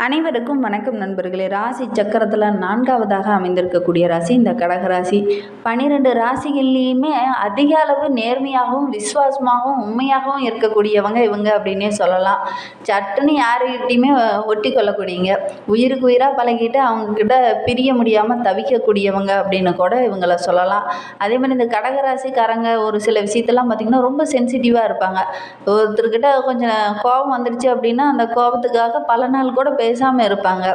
அனைவருக்கும் வணக்கம் நண்பர்களே. ராசி சக்கரத்தில் நான்காவதாக அமைந்திருக்கக்கூடிய ராசி இந்த கடகராசி பன்னிரெண்டு ராசிகள்லேயுமே அதிக அளவு நேர்மையாகவும் விசுவாசமாகவும் உண்மையாகவும் இருக்கக்கூடியவங்க இவங்க அப்படின்னே சொல்லலாம். சட்டுன்னு யாருக்கிட்டையுமே ஒட்டி கொள்ளக்கூடியங்க உயிருக்கு உயிராக பழகிட்டு அவங்கக்கிட்ட பிரிய முடியாமல் தவிக்கக்கூடியவங்க அப்படின்னு கூட இவங்கள சொல்லலாம். அதே மாதிரி இந்த கடகராசிக்காரங்க ஒரு சில விஷயத்தெல்லாம் பார்த்திங்கன்னா ரொம்ப சென்சிட்டிவாக இருப்பாங்க. ஒருத்தர்கிட்ட கொஞ்சம் கோபம் வந்துடுச்சு அப்படின்னா அந்த கோபத்துக்காக பல நாள் கூட பேசாமல் இருப்பாங்க.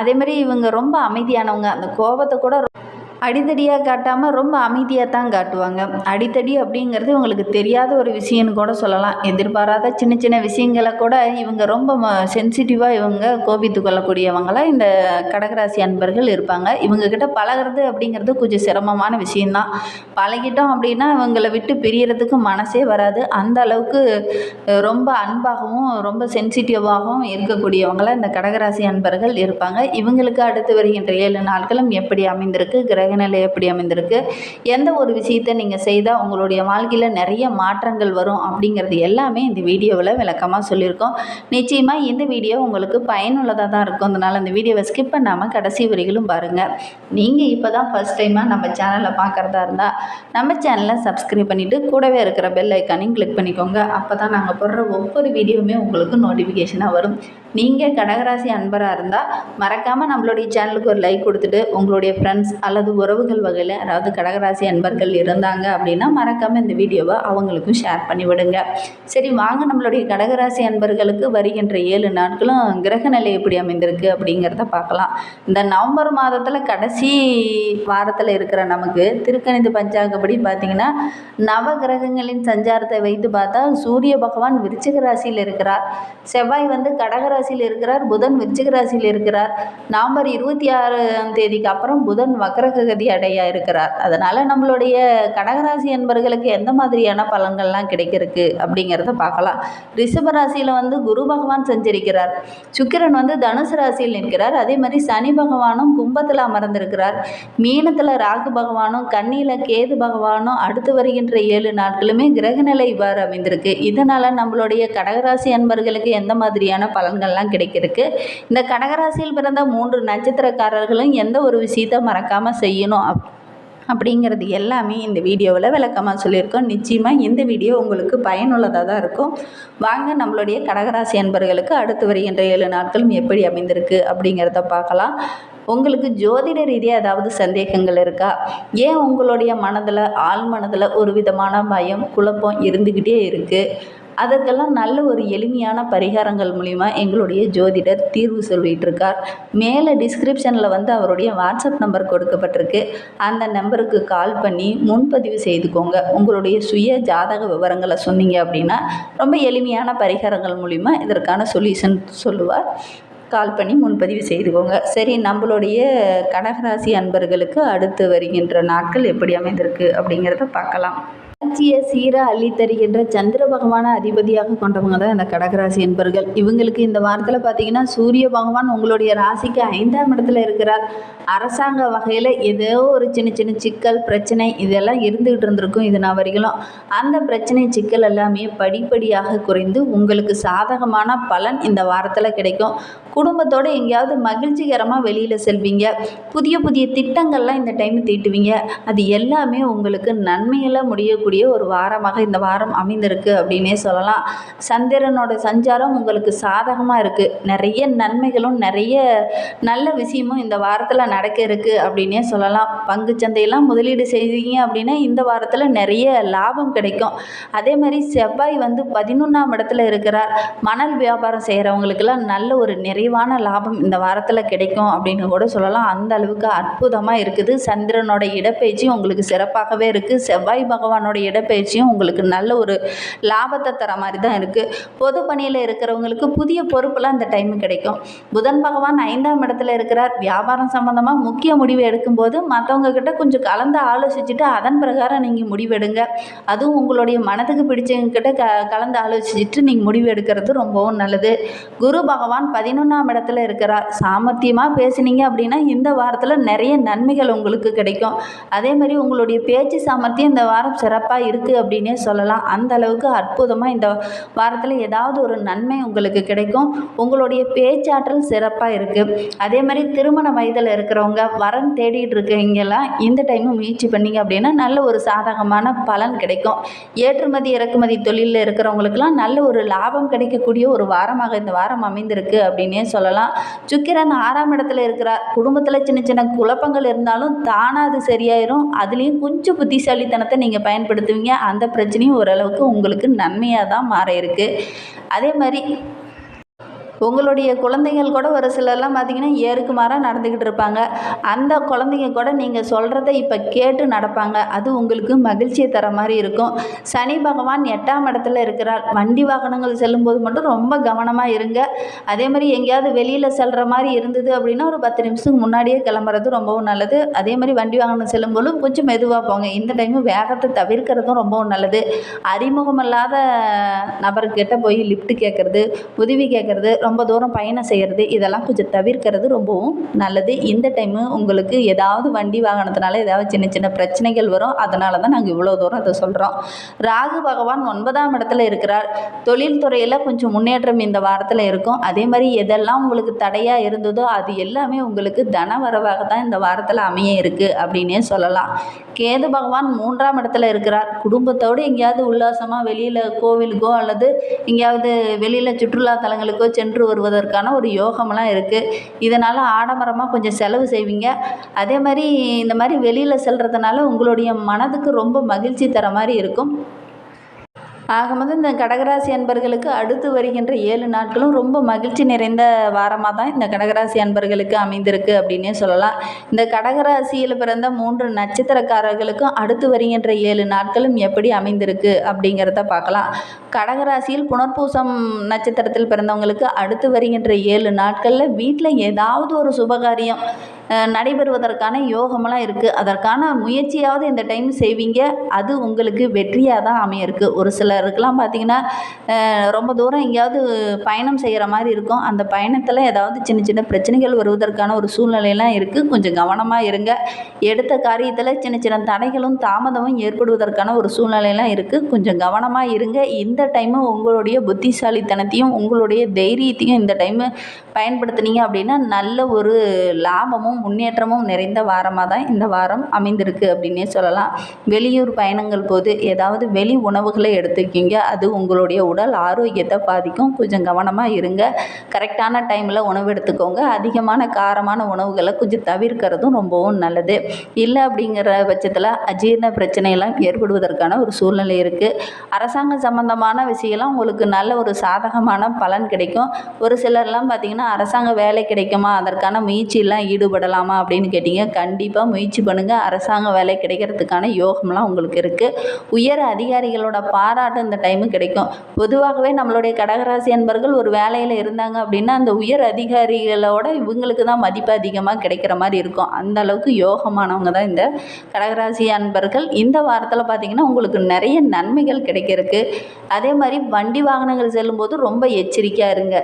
அதே மாதிரி இவங்க ரொம்ப அமைதியானவங்க. அந்த கோபத்தை கூட அடித்தடியாக காட்டாமல் ரொம்ப அமைதியாக தான் காட்டுவாங்க. அடித்தடி அப்படிங்கிறது இவங்களுக்கு தெரியாத ஒரு விஷயம்னு கூட சொல்லலாம். எதிர்பாராத சின்ன சின்ன விஷயங்களை கூட இவங்க ரொம்ப சென்சிட்டிவாக இவங்க கோபித்து கொள்ளக்கூடியவங்களாக இந்த கடகராசி அன்பர்கள் இருப்பாங்க. இவங்கக்கிட்ட பழகிறது அப்படிங்கிறது கொஞ்சம் சிரமமான விஷயந்தான் பழகிட்டோம் அப்படின்னா இவங்களை விட்டு பிரியறதுக்கு மனசே வராது. அந்த அளவுக்கு ரொம்ப அன்பாகவும் ரொம்ப சென்சிட்டிவாகவும் இருக்கக்கூடியவங்களாக இந்த கடகராசி அன்பர்கள் இருப்பாங்க. இவங்களுக்கு அடுத்து வருகின்ற ஏழு நாட்களும் எப்படி அமைந்திருக்கு? கிரக கிரகநிலை எப்படி அமைந்திருக்கு? எந்த ஒரு விஷயத்தை நீங்கள் செய்தால் உங்களுடைய வாழ்க்கையில் நிறைய மாற்றங்கள் வரும் அப்படிங்கிறது எல்லாமே இந்த வீடியோவில் விளக்கமாக சொல்லியிருக்கோம். நிச்சயமாக இந்த வீடியோ உங்களுக்கு பயனுள்ளதாக தான் இருக்கும். அதனால் அந்த வீடியோவை ஸ்கிப் பண்ணாமல் கடைசி வரிகளும் பாருங்கள் நீங்கள் இப்போ தான் ஃபஸ்ட் டைமாக நம்ம சேனலை பார்க்குறதா இருந்தால் நம்ம சேனலை சப்ஸ்கிரைப் பண்ணிவிட்டு கூடவே இருக்கிற பெல் ஐக்கானையும் கிளிக் பண்ணிக்கோங்க. அப்போ தான் நாங்கள் போடுற ஒவ்வொரு வீடியோவுமே உங்களுக்கு நோட்டிஃபிகேஷனாக வரும். நீங்கள் கடகராசி அன்பராக இருந்தால் மறக்காமல் நம்மளுடைய சேனலுக்கு ஒரு லைக் கொடுத்துட்டு உங்களுடைய ஃப்ரெண்ட்ஸ் அல்லது உறவுகள் வகையில் அதாவது கடகராசி அன்பர்கள் இருந்தாங்க அப்படின்னா மறக்காமல் இந்த வீடியோவை அவங்களுக்கும் ஷேர் பண்ணிவிடுங்க சரி வாங்க நம்மளுடைய கடகராசி அன்பர்களுக்கு வருகின்ற ஏழு நாட்களும் கிரக நிலை எப்படி அமைந்திருக்கு அப்படிங்கிறத பார்க்கலாம். இந்த நவம்பர் மாதத்தில் கடைசி வாரத்தில் இருக்கிற நமக்கு திருக்கணித பஞ்சாங்கப்படி பார்த்திங்கன்னா நவ கிரகங்களின் சஞ்சாரத்தை வைத்து பார்த்தா சூரிய பகவான் விருச்சிக ராசியில் இருக்கிறார். செவ்வாய் வந்து ராசியில் இருக்கிறார் புதன் விருச்சிக ராசியில் இருக்கிறார். நவம்பர் இருபத்தி ஆறாம் தேதிக்கு அப்புறம் புதன் வக்ரகதி அடையா இருக்கிறார். அதனால் நம்மளுடைய கடகராசி என்பர்களுக்கு எந்த மாதிரியான பலன்கள்லாம் கிடைக்கிறதுக்கு அப்படிங்கிறத பார்க்கலாம். ரிஷப ராசியில் வந்து குரு பகவான் செஞ்சிருக்கிறார். சுக்கிரன் வந்து தனுசு ராசியில் நிற்கிறார். அதே மாதிரி சனி பகவானும் கும்பத்தில் அமர்ந்திருக்கிறார். மீனத்தில் ராகு பகவானும் கண்ணியில் கேது பகவானும் அடுத்து வருகின்ற ஏழு நாட்களுமே கிரகநிலை இவ்வாறு அமைந்திருக்கு. இதனால் நம்மளுடைய கடகராசி அன்பர்களுக்கு எந்த மாதிரியான பலன்கள்லாம் கிடைக்கிறதுக்கு. இந்த கடகராசியில் பிறந்த மூன்று நட்சத்திரக்காரர்களும் எந்த ஒரு விஷயத்தை மறக்காமல் செய்யணும் அப் அப்படிங்கிறது எல்லாமே இந்த வீடியோவில் விளக்கமாக சொல்லியிருக்கோம். நிச்சயமாக இந்த வீடியோ உங்களுக்கு பயனுள்ளதாக தான் இருக்கும். வாங்க நம்மளுடைய கடகராசி அன்பர்களுக்கு அடுத்து வருகின்ற ஏழு நாட்களும் எப்படி அமைந்திருக்கு அப்படிங்கிறத பார்க்கலாம். உங்களுக்கு ஜோதிட ரீதியாக ஏதாவது சந்தேகங்கள் இருக்கா? ஏன் உங்களுடைய மனதில் ஆள் மனதில் ஒரு விதமான பயம் குழப்பம் இருந்துக்கிட்டே இருக்குது அதற்கெல்லாம் நல்ல ஒரு எளிமையான பரிகாரங்கள் மூலிமா எங்களுடைய ஜோதிடர் தீர்வு சொல்லிகிட்டு இருக்கார் மேலே டிஸ்கிரிப்ஷனில் வந்து அவருடைய வாட்ஸ்அப் நம்பர் கொடுக்கப்பட்டிருக்கு. அந்த நம்பருக்கு கால் பண்ணி முன்பதிவு செய்துக்கோங்க. உங்களுடைய சுய ஜாதக விவரங்களை சொன்னீங்க அப்படின்னா ரொம்ப எளிமையான பரிகாரங்கள் மூலிமா இதற்கான சொல்யூஷன் சொல்லுவார். கால் பண்ணி முன்பதிவு செய்துக்கோங்க. சரி நம்மளுடைய கடகராசி அன்பர்களுக்கு அடுத்து வருகின்ற நாட்கள் எப்படி அமைந்திருக்கு அப்படிங்கிறத பார்க்கலாம். வளர்ச்சியை சீராக அள்ளி தருகின்ற சந்திர பகவான அதிபதியாக கொண்டவங்க தான் இந்த கடகராசி என்பர்கள். இவங்களுக்கு இந்த வாரத்தில் பார்த்தீங்கன்னா சூரிய பகவான் உங்களுடைய ராசிக்கு ஐந்தாம் இடத்துல இருக்கிறார். அரசாங்க வகையில் ஏதோ ஒரு சின்ன சின்ன சிக்கல் பிரச்சனை இதெல்லாம் இருந்துகிட்டு இருந்திருக்கும் இது நான் வரைகளும் அந்த பிரச்சனை சிக்கல் எல்லாமே படிப்படியாக குறைந்து உங்களுக்கு சாதகமான பலன் இந்த வாரத்தில் கிடைக்கும். குடும்பத்தோடு எங்கேயாவது மகிழ்ச்சிகரமாக வெளியில் செல்வீங்க. புதிய புதிய திட்டங்கள்லாம் இந்த டைம் தீட்டுவீங்க. அது எல்லாமே உங்களுக்கு நன்மையில் முடியும் இருக்கக்கூடிய ஒரு வாரமாக இந்த வாரம் அமைந்திருக்கு அப்படின்னே சொல்லலாம். சந்திரனோட சஞ்சாரம் உங்களுக்கு சாதகமாக இருக்குது நிறைய நன்மைகளும் நிறைய நல்ல விஷயமும் இந்த வாரத்தில் நடக்க இருக்குது அப்படின்னே சொல்லலாம். பங்கு சந்தையெல்லாம் முதலீடு செய்வீங்க அப்படின்னா இந்த வாரத்தில் நிறைய லாபம் கிடைக்கும். அதே மாதிரி செவ்வாய் வந்து பதினொன்றாம் இடத்துல இருக்கிறார். மணல் வியாபாரம் செய்கிறவங்களுக்கெல்லாம் நல்ல ஒரு நிறைவான லாபம் இந்த வாரத்தில் கிடைக்கும் அப்படின்னு கூட சொல்லலாம். அந்த அளவுக்கு அற்புதமாக இருக்குது. சந்திரனோட இடப்பெயர்ச்சி உங்களுக்கு சிறப்பாகவே இருக்குது செவ்வாய் பகவானோட இடப்பெயர்ச்சியும் உங்களுக்கு நல்ல ஒரு லாபத்தை தர மாதிரி தான் இருக்குது பொது பணியில் இருக்கிறவங்களுக்கு புதிய பொறுப்புலாம் அந்த டைம் கிடைக்கும். புதன் பகவான் ஐந்தாம் இடத்துல இருக்கிறார். வியாபாரம் சம்மந்தமாக முக்கிய முடிவு எடுக்கும்போது மற்றவங்க கிட்ட கொஞ்சம் கலந்து ஆலோசிச்சுட்டு அதன் பிரகாரம் நீங்கள் முடிவெடுங்க. அதுவும் உங்களுடைய மனதுக்கு பிடிச்சவங்க கிட்ட க கலந்து ஆலோசிச்சுட்டு நீங்கள் முடிவு எடுக்கிறது ரொம்பவும் நல்லது. குரு பகவான் பதினொன்றாம் இடத்துல இருக்கிறார். சாமர்த்தியமாக பேசுனீங்க அப்படின்னா இந்த வாரத்தில் நிறைய நன்மைகள் உங்களுக்கு கிடைக்கும். அதே மாதிரி உங்களுடைய பேச்சு சாமர்த்தியம் இந்த வாரம் சிறப்பாக சிறப்பாக இருக்குது அப்படின்னே சொல்லலாம். அந்த அளவுக்கு அற்புதமாக இந்த வாரத்தில் ஏதாவது ஒரு நன்மை உங்களுக்கு கிடைக்கும். உங்களுடைய பேச்சாற்றல் சிறப்பாக இருக்குது அதே மாதிரி திருமண வயதில் இருக்கிறவங்க வரன் தேடிட்டு இருக்கீங்கெல்லாம் இந்த டைமு முயற்சி பண்ணீங்க அப்படின்னா நல்ல ஒரு சாதகமான பலன் கிடைக்கும். ஏற்றுமதி இறக்குமதி தொழிலில் இருக்கிறவங்களுக்கெல்லாம் நல்ல ஒரு லாபம் கிடைக்கக்கூடிய ஒரு வாரமாக இந்த வாரம் அமைந்திருக்கு அப்படின்னே சொல்லலாம். சுக்கிரன் ஆறாம் இடத்துல இருக்கிறார். குடும்பத்தில் சின்ன சின்ன குழப்பங்கள் இருந்தாலும் தானாக அது சரியாயிரும். அதுலேயும் கொஞ்சம் புத்திசாலித்தனத்தை நீங்கள் ஏற்படுத்துவீங்க அந்த பிரச்சனையும் ஓரளவுக்கு உங்களுக்கு நன்மையாக தான் மாற இருக்குது அதே மாதிரி உங்களுடைய குழந்தைகள் கூட ஒரு சிலர்லாம் பார்த்தீங்கன்னா ஏறுக்கு மாறாக நடந்துக்கிட்டு இருப்பாங்க. அந்த குழந்தைங்க கூட நீங்கள் சொல்கிறத இப்போ கேட்டு நடப்பாங்க. அது உங்களுக்கு மகிழ்ச்சியை தர மாதிரி இருக்கும். சனி பகவான் எட்டாம் இடத்துல இருக்கிறார். வண்டி வாகனங்கள் செல்லும்போது மட்டும் ரொம்ப கவனமாக இருங்க. அதே மாதிரி எங்கேயாவது வெளியில் செல்கிற மாதிரி இருந்தது அப்படின்னா ஒரு பத்து நிமிஷத்துக்கு முன்னாடியே கிளம்புறது ரொம்பவும் நல்லது. அதே மாதிரி வண்டி வாகனம் செல்லும்போதும் கொஞ்சம் மெதுவாக போங்க. இந்த டைமு வேகத்தை தவிர்க்கிறதும் ரொம்பவும் நல்லது. அறிமுகமில்லாத நபர்கிட்ட போய் லிஃப்ட் கேட்குறது உதவி கேட்குறது ரொம்ப தூரம் பயணம் செய்கிறது இதெல்லாம் கொஞ்சம் தவிர்க்கிறது ரொம்பவும் நல்லது. இந்த டைமு உங்களுக்கு ஏதாவது வண்டி வாகனத்தினால ஏதாவது சின்ன சின்ன பிரச்சனைகள் வரும் அதனால தான் நாங்கள் இவ்வளோ தூரம் அதை சொல்கிறோம் ராகு பகவான் ஒன்பதாம் இடத்துல இருக்கிறார். தொழில் துறையில் கொஞ்சம் முன்னேற்றம் இந்த வாரத்தில் இருக்கும். அதே மாதிரி எதெல்லாம் உங்களுக்கு தடையாக இருந்ததோ அது எல்லாமே உங்களுக்கு தன வரவாக தான் இந்த வாரத்தில் அமைய இருக்குது அப்படின்னே சொல்லலாம். கேது பகவான் மூன்றாம் இடத்துல இருக்கிறார். குடும்பத்தோடு எங்கேயாவது உல்லாசமாக வெளியில் கோவிலுக்கோ அல்லது எங்கேயாவது வெளியில் சுற்றுலா தலங்களுக்கோ சென்று வருவதற்கான ஒரு யோகமெல்லாம் இருக்குது இதனால் ஆடம்பரமாக கொஞ்சம் செலவு செய்வீங்க. அதே மாதிரி இந்த மாதிரி வெளியில் செல்கிறதுனால உங்களுடைய மனதுக்கு ரொம்ப மகிழ்ச்சி தர மாதிரி இருக்கும். ஆக மொத்தம் இந்த கடகராசி அன்பர்களுக்கு அடுத்து வருகின்ற ஏழு நாட்களும் ரொம்ப மகிழ்ச்சி நிறைந்த வாரமாக தான் இந்த கடகராசி அன்பர்களுக்கு அமைந்திருக்கு அப்படின்னே சொல்லலாம். இந்த கடகராசியில் பிறந்த மூன்று நட்சத்திரக்காரர்களுக்கும் அடுத்து வருகின்ற ஏழு நாட்களும் எப்படி அமைந்திருக்கு அப்படிங்கிறத பார்க்கலாம். கடகராசியில் புனர்பூசம் நட்சத்திரத்தில் பிறந்தவங்களுக்கு அடுத்து வருகின்ற ஏழு நாட்களில் வீட்டில் ஏதாவது ஒரு சுபகாரியம் நடைபெறுவதற்கான யோகமெல்லாம் இருக்குது அதற்கான முயற்சியாவது இந்த டைம் செய்வீங்க. அது உங்களுக்கு வெற்றியாக தான் அமையிருக்கு. ஒரு சிலருக்கெலாம் பார்த்தீங்கன்னா ரொம்ப தூரம் எங்கேயாவது பயணம் செய்கிற மாதிரி இருக்கும். அந்த பயணத்தில் ஏதாவது சின்ன சின்ன பிரச்சனைகள் வருவதற்கான ஒரு சூழ்நிலையெல்லாம் இருக்குது கொஞ்சம் கவனமாக இருங்க. எடுத்த காரியத்தில் சின்ன சின்ன தடைகளும் தாமதமும் ஏற்படுவதற்கான ஒரு சூழ்நிலையெல்லாம் இருக்குது கொஞ்சம் கவனமாக இருங்க. இந்த டைமு உங்களுடைய புத்திசாலித்தனத்தையும் உங்களுடைய தைரியத்தையும் இந்த டைமு பயன்படுத்துனீங்க அப்படின்னா நல்ல ஒரு லாபமும் முன்னேற்றமும் நிறைந்த வாரமாக தான் இந்த வாரம் அமைந்திருக்கு அப்படின்னே சொல்லலாம். வெளியூர் பயணங்கள் போது ஏதாவது வெளி உணவுகளை எடுத்துக்கிங்க. அது உங்களுடைய உடல் ஆரோக்கியத்தை பாதிக்கும். கொஞ்சம் கவனமாக இருங்க. கரெக்டான டைமில் உணவு எடுத்துக்கோங்க. அதிகமான காரமான உணவுகளை கொஞ்சம் தவிர்க்கிறதும் ரொம்பவும் நல்லது. இல்லை அப்படிங்கிற பட்சத்தில் அஜீரண பிரச்சனையெல்லாம் ஏற்படுவதற்கான ஒரு சூழ்நிலை இருக்குது அரசாங்கம் சம்மந்தமான விஷயம்லாம் உங்களுக்கு நல்ல ஒரு சாதகமான பலன் கிடைக்கும். ஒரு சிலர்லாம் பார்த்திங்கன்னா அரசாங்க வேலை கிடைக்குமா? அதற்கான முயற்சியெல்லாம் ஈடுபடலாமா அப்படின்னு கேட்டிங்க. கண்டிப்பாக முயற்சி பண்ணுங்கள் அரசாங்க வேலை கிடைக்கிறதுக்கான யோகம்லாம் உங்களுக்கு இருக்குது உயர் அதிகாரிகளோட பாராட்டு இந்த டைமு கிடைக்கும். பொதுவாகவே நம்மளுடைய கடகராசி அன்பர்கள் ஒரு வேலையில் இருந்தாங்க அப்படின்னா அந்த உயர் அதிகாரிகளோட இவங்களுக்கு தான் மதிப்பு அதிகமாக கிடைக்கிற மாதிரி இருக்கும். அந்த அளவுக்கு யோகமானவங்க தான் இந்த கடகராசி அன்பர்கள். இந்த வாரத்தில் பார்த்தீங்கன்னா உங்களுக்கு நிறைய நன்மைகள் கிடைக்கிறதுக்கு. அதே மாதிரி வண்டி வாகனங்கள் செல்லும்போது ரொம்ப எச்சரிக்கையாக இருங்க.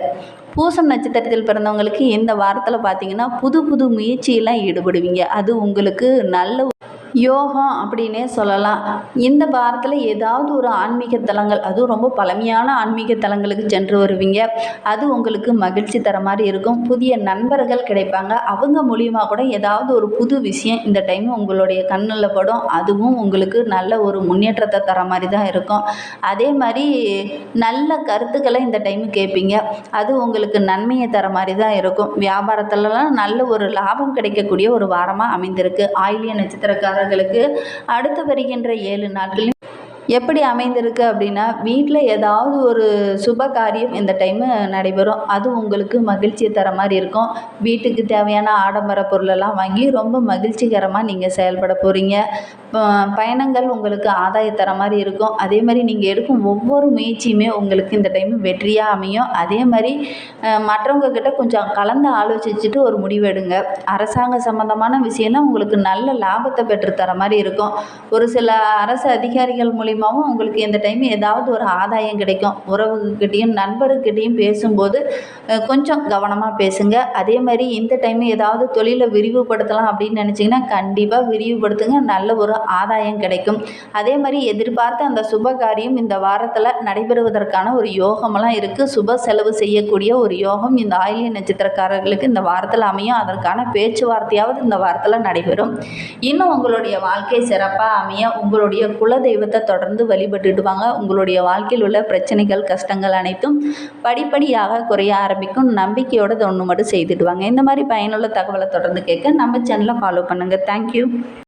பூசம் நட்சத்திரத்தில் பிறந்தவங்களுக்கு இந்த வாரத்தில் பார்த்தீங்கன்னா புது புது முயற்சியெல்லாம் ஈடுபடுவீங்க. அது உங்களுக்கு நல்ல யோகம் அப்படின்னே சொல்லலாம். இந்த வாரத்தில் ஏதாவது ஒரு ஆன்மீக தலங்கள் அதுவும் ரொம்ப பழமையான ஆன்மீக தலங்களுக்கு சென்று வருவீங்க. அது உங்களுக்கு மகிழ்ச்சி தர மாதிரி இருக்கும். புதிய நண்பர்கள் கிடைப்பாங்க. அவங்க மூலியமாக கூட ஏதாவது ஒரு புது விஷயம் இந்த டைம் உங்களுடைய கண்ணில் படும். அதுவும் உங்களுக்கு நல்ல ஒரு முன்னேற்றத்தை தர மாதிரி தான் இருக்கும். அதே மாதிரி நல்ல கருத்துக்களை இந்த டைம் கேட்பீங்க. அது உங்களுக்கு நன்மையை தர மாதிரி தான் இருக்கும். வியாபாரத்துலலாம் நல்ல ஒரு லாபம் கிடைக்கக்கூடிய ஒரு வாரமாக அமைந்திருக்கு. ஆயிலிய நட்சத்திரக்காரர்களுக்கு அடுத்து வருகின்ற ஏழு நாட்களில் எப்படி அமைந்திருக்கு அப்படின்னா வீட்டில் ஏதாவது ஒரு சுப காரியம் இந்த டைமு நடைபெறும். அது உங்களுக்கு மகிழ்ச்சியை தர மாதிரி இருக்கும். வீட்டுக்கு தேவையான ஆடம்பர பொருளெல்லாம் வாங்கி ரொம்ப மகிழ்ச்சிகரமாக நீங்கள் செயல்பட போகிறீங்க பயணங்கள் உங்களுக்கு ஆதாயம் தர மாதிரி இருக்கும். அதே மாதிரி நீங்கள் எடுக்கும் ஒவ்வொரு முயற்சியுமே உங்களுக்கு இந்த டைம் வெற்றியாக அமையும். அதே மாதிரி மற்றவங்க கிட்ட கொஞ்சம் கலந்து ஆலோசிச்சுட்டு ஒரு முடிவு எடுங்க. அரசாங்க சம்மந்தமான விஷயம்னா உங்களுக்கு நல்ல லாபத்தை பெற்று தர மாதிரி இருக்கும். ஒரு சில அரசு அதிகாரிகள் மூலிமா மூலியமாகவும் உங்களுக்கு இந்த டைம் ஏதாவது ஒரு ஆதாயம் கிடைக்கும். உறவுகிட்டேயும் நண்பர்கிட்டேயும் பேசும்போது கொஞ்சம் கவனமாக பேசுங்க. அதே மாதிரி இந்த டைம் ஏதாவது தொழிலை விரிவுபடுத்தலாம் அப்படின்னு நினச்சிங்கன்னா கண்டிப்பாக விரிவுபடுத்துங்க. நல்ல ஒரு ஆதாயம் கிடைக்கும். அதே மாதிரி எதிர்பார்த்த அந்த சுப காரியம் இந்த வாரத்தில் நடைபெறுவதற்கான ஒரு யோகமெல்லாம் இருக்குது சுப செலவு செய்யக்கூடிய ஒரு யோகம் இந்த ஆயிலிய நட்சத்திரக்காரர்களுக்கு இந்த வாரத்தில் அமையும். அதற்கான பேச்சுவார்த்தையாவது இந்த வாரத்தில் நடைபெறும். இன்னும் உங்களுடைய வாழ்க்கை சிறப்பாக அமைய உங்களுடைய குலதெய்வத்தை தொடர்ந்து தொடர்ந்து வழிபட்டுட்டு வாங்க உங்களுடைய வாழ்க்கையில் உள்ள பிரச்சனைகள் கஷ்டங்கள் அனைத்தும் படிப்படியாக குறைய ஆரம்பிக்கும். நம்பிக்கையோட ஒன்று மட்டும் செய்துட்டு வாங்க இந்த மாதிரி பயனுள்ள தகவலை தொடர்ந்து கேட்க நம்ம சேனலை ஃபாலோ பண்ணுங்கள் தேங்க்யூ